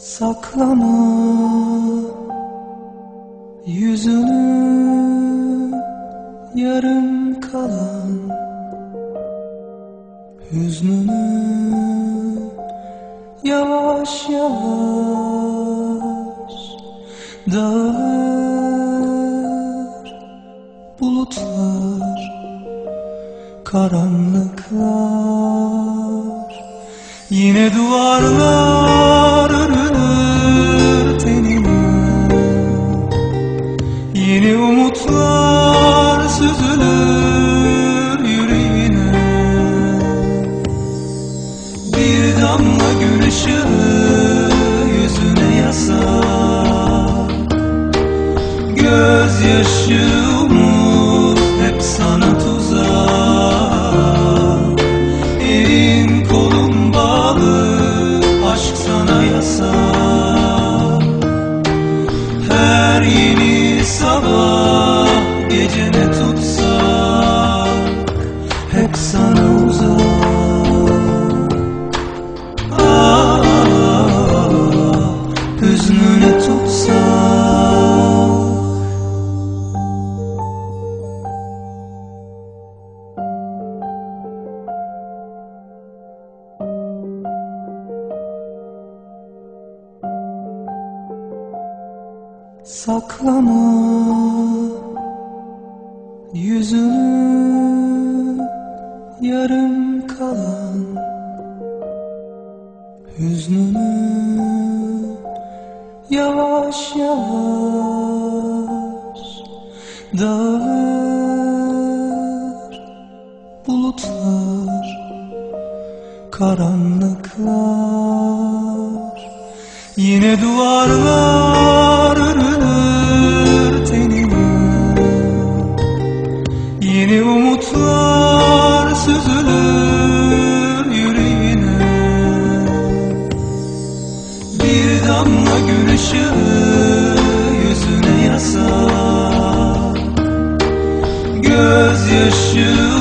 Saklama yüzünü yarım kalan hüznünü yavaş yavaş dağılır bulutlar karanlıklar. Yine duvarlar yeni umutlar süzülür yüreğine. Bir damla gün ışığı yüzüne yasak Gözyaşı umut Hep sana uzak. Ah, hüznüne tutsak. Saklama yüzünü yarım kalan hüznünü yavaş yavaş dağılır bulutlar karanlıklar. Yine duvarlar süzülür yüreğine. Bir damla gün ışığı yüzüne yasak Gözyaşı